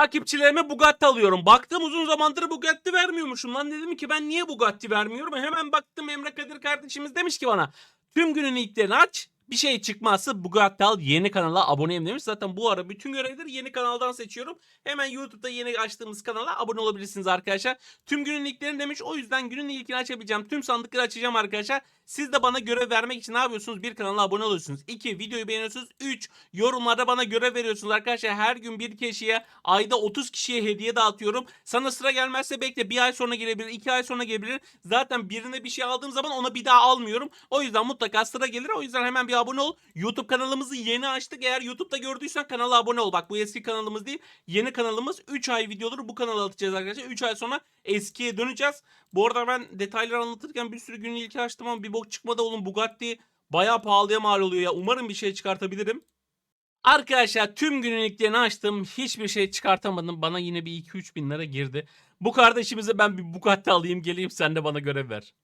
Takipçilerime Bugatti alıyorum. Baktım uzun zamandır Bugatti vermiyormuşum lan. Dedim ki ben niye Bugatti vermiyorum? Hemen baktım Emre Kadir kardeşimiz demiş ki bana. Tüm günün ilklerini aç. Bir şey çıkmazsa Bugatti al yeni kanala aboneyim demiş. Zaten bu ara bütün görevleri yeni kanaldan seçiyorum. Hemen YouTube'da yeni açtığımız kanala abone olabilirsiniz arkadaşlar. Tüm günün ilklerini demiş. O yüzden günün ilkini açabileceğim. Tüm sandıkları açacağım arkadaşlar. Siz de bana görev vermek için ne yapıyorsunuz? Bir kanala abone oluyorsunuz. 2 videoyu beğeniyorsunuz. 3 yorumlarda bana görev veriyorsunuz arkadaşlar. Her gün bir kişiye ayda 30 kişiye hediye dağıtıyorum. Sana sıra gelmezse bekle. Bir ay sonra gelebilir. 2 ay sonra gelebilir. Zaten birine bir şey aldığım zaman ona bir daha almıyorum. O yüzden mutlaka sıra gelir. O yüzden hemen bir abone ol. YouTube kanalımızı yeni açtık. Eğer YouTube'da gördüysen kanala abone ol. Bak bu eski kanalımız değil. Yeni kanalımız 3 ay videoları bu kanala atacağız arkadaşlar. 3 ay sonra eskiye döneceğiz. Bu arada ben detayları anlatırken bir sürü günün ilki açtım ama bir bok çıkmadı oğlum. Bugatti bayağı pahalıya mal oluyor ya. Umarım bir şey çıkartabilirim. Arkadaşlar tüm günün ilklerini açtım. Hiçbir şey çıkartamadım. Bana yine bir 2-3 bin lira girdi. Bu kardeşimize ben bir Bugatti alayım geleyim sen de bana görev ver.